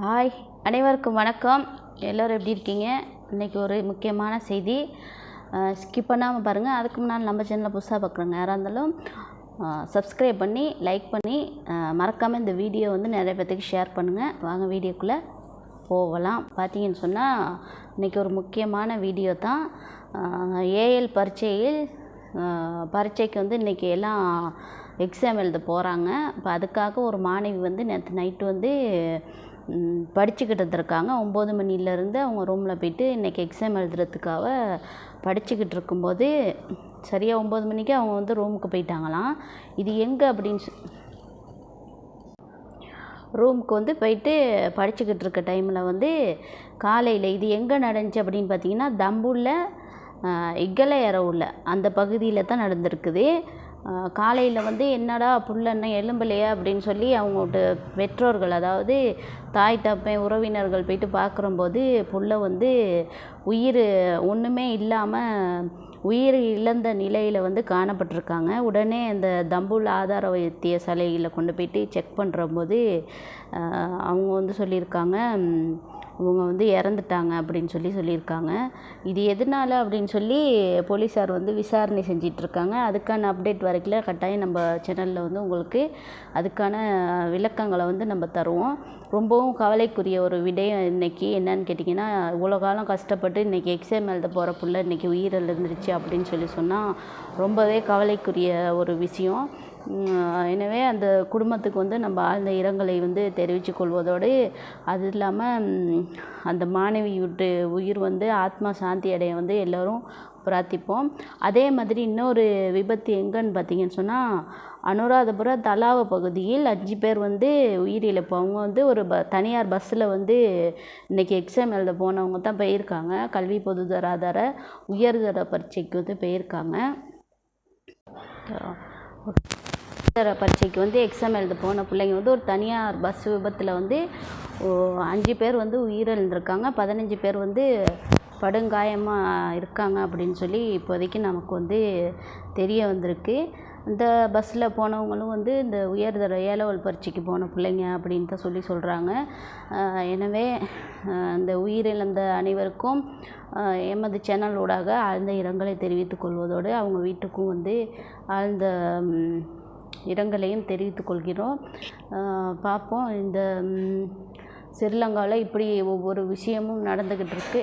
Hi அனைவருக்கும் வணக்கம். எல்லோரும் எப்படி இருக்கீங்க? இன்றைக்கி ஒரு முக்கியமான செய்தி. ஸ்கிப் பண்ணாமல் பாருங்கள் அதுக்கு முன்னால் நம்ம சேனலில் புதுசாக பார்க்குறோங்க யாராக இருந்தாலும் சப்ஸ்கிரைப் பண்ணி லைக் பண்ணி மறக்காமல் இந்த வீடியோ வந்து நிறைய பேர்த்துக்கு ஷேர் பண்ணுங்கள் வாங்க வீடியோக்குள்ளே போகலாம். பார்த்தீங்கன்னு சொன்னால் இன்றைக்கி ஒரு முக்கியமான வீடியோ தான். ஏஎல் பரீட்சையில் பரீட்சைக்கு வந்து இன்றைக்கி எல்லாம் எக்ஸாம் எழுத போகிறாங்க இப்போ அதுக்காக ஒரு மாணவி வந்து நேற்று நைட்டு வந்து படிச்சுக்கிட்டு இருந்திருக்காங்க. ஒம்பது மணிலேருந்து அவங்க ரூமில் போயிட்டு இன்றைக்கி எக்ஸாம் எழுதுறதுக்காக படிச்சுக்கிட்டு இருக்கும்போது சரியாக ஒம்பது மணிக்கு அவங்க வந்து ரூமுக்கு போயிட்டாங்களாம். இது எங்கே அப்படின்னு சொ- ரூமுக்கு வந்து போயிட்டு படிச்சுக்கிட்டு இருக்க டைமில் வந்து காலையில் இது எங்கே நடந்துச்சு அப்படின்னு பார்த்தீங்கன்னா தம்பூரில் இக்கலையரவுல அந்த பகுதியில் தான் நடந்திருக்குது. காலையில் வந்து என்னடா புள்ள என்ன எலும்பலையா அப்படின்னு சொல்லி அவங்களோட பெற்றோர்கள் அதாவது தாய் தப்பன் உறவினர்கள் போயிட்டு பார்க்குறம்போது புள்ள வந்து உயிர் ஒன்றுமே இல்லாமல் உயிர் இழந்த நிலையில் வந்து காணப்பட்டிருக்காங்க. உடனே அந்த தம்புல் ஆதார வைத்திய சாலையில் கொண்டு போயிட்டு செக் பண்ணுறம்போது அவங்க வந்து சொல்லியிருக்காங்க இவங்க வந்து இறந்துட்டாங்க அப்படின்னு சொல்லி சொல்லியிருக்காங்க. இது எதனால அப்படின்னு சொல்லி போலீஸார் வந்து விசாரணை செஞ்சிட்ருக்காங்க. அதுக்கான அப்டேட் வரைக்கும் கட்டாயம் நம்ம சேனலில் வந்து உங்களுக்கு அதுக்கான விளக்கங்களை வந்து நம்ம தருவோம். ரொம்பவும் கவலைக்குரிய ஒரு விடயம் இன்றைக்கி என்னன்னு கேட்டிங்கன்னா இவ்வளோ காலம் கஷ்டப்பட்டு இன்றைக்கி எக்ஸாம் எழுத போகிற பிள்ளை இன்றைக்கி உயிரிழந்துருச்சு அப்படின்னு சொல்லி சொன்னால் ரொம்பவே கவலைக்குரிய ஒரு விஷயம். எனவே அந்த குடும்பத்துக்கு வந்து நம்ம ஆழ்ந்த இரங்கலை வந்து தெரிவித்துக் கொள்வதோடு அது இல்லாமல் அந்த மாணவி விட்டு உயிர் வந்து ஆத்மா சாந்தி அடைய வந்து எல்லோரும் பிரார்த்திப்போம். அதே மாதிரி இன்னொரு விபத்து எங்கன்னு பார்த்தீங்கன்னு சொன்னால் அனுராதபுர தலாவ பகுதியில் அஞ்சு பேர் வந்து உயிரிழப்பு அவங்க வந்து ஒரு ப தனியார் பஸ்ஸில் வந்து இன்றைக்கி எக்ஸாம் எழுத போனவங்க தான் போயிருக்காங்க. கல்வி பொதுதராதார உயர்தர பரீட்சைக்கு வந்து போயிருக்காங்க. உயர்தர பரீட்சைக்கு வந்து எக்ஸாம் எழுத போன பிள்ளைங்க வந்து ஒரு தனியார் பஸ் விபத்தில் வந்து ஓ, அஞ்சு பேர் வந்து உயிரிழந்திருக்காங்க. பதினஞ்சு பேர் வந்து படுகாயமாக இருக்காங்க அப்படின்னு சொல்லி இப்போதைக்கு நமக்கு வந்து தெரிய வந்திருக்கு. இந்த பஸ்ஸில் போனவங்களும் வந்து இந்த உயர்தர ஏலவல் பரீட்சைக்கு போன பிள்ளைங்க அப்படின்னு தான் சொல்லி சொல்கிறாங்க எனவே இந்த உயிரிழந்த அனைவருக்கும் எமது சேனல் ஊடாக ஆழ்ந்த இரங்கலை தெரிவித்துக் கொள்வதோடு அவங்க வீட்டுக்கும் வந்து ஆழ்ந்த இரங்கலையும் தெரிவித்துக் கொள்கிறோம். பார்ப்போம். இந்த ஸ்ரீலங்காவில் இப்படி ஒவ்வொரு விஷயமும் நடந்துக்கிட்டுருக்கு